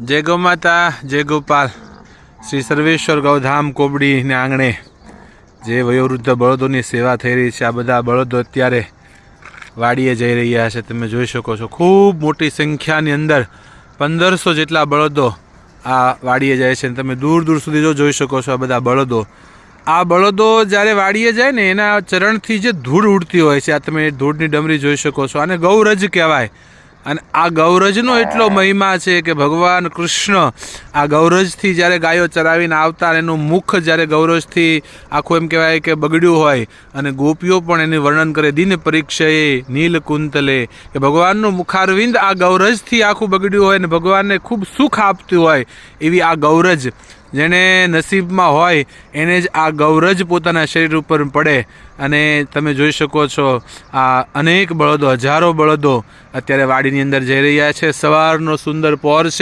જય ગૌ માતા, જય ગોપાલ. શ્રી સર્વેશ્વર ગૌધામ કોબડીને આંગણે જે વયોવૃદ્ધ બળદોની સેવા થઈ રહી છે, આ બધા બળદો અત્યારે વાડીએ જઈ રહ્યા છે. તમે જોઈ શકો છો, ખૂબ મોટી સંખ્યાની અંદર પંદરસો જેટલા બળદો આ વાડીએ જાય છે. તમે દૂર દૂર સુધી જો જોઈ શકો છો આ બધા બળદો. આ બળદો જ્યારે વાડીએ જાય ને, એના ચરણથી જે ધૂળ ઉડતી હોય છે. આ તમે ધૂળની ડમરી જોઈ શકો છો. આને ગૌરજ કહેવાય. અને આ ગૌરજનો એટલો મહિમા છે કે ભગવાન કૃષ્ણ આ ગૌરજથી જ્યારે ગાયો ચરાવીને આવતા એનું મુખ જ્યારે ગૌરજથી આખું એમ કહેવાય કે બગડ્યું હોય અને ગોપીઓ પણ એનું વર્ણન કરે દિન પરીક્ષયે નીલ કુંતલે કે ભગવાનનું મુખારવિંદ આ ગૌરજથી આખું બગડ્યું હોય અને ભગવાનને ખૂબ સુખ આપતું હોય એવી આ ગૌરજ જેણે નસીબમાં હોય એને જ આ ગૌરજ પોતાના શરીર ઉપર પડે. અને તમે જોઈ શકો છો, આ અનેક બળદો, હજારો બળદો અત્યારે વાડીની અંદર જઈ રહ્યા છે. સવારનો સુંદર પહોર છે.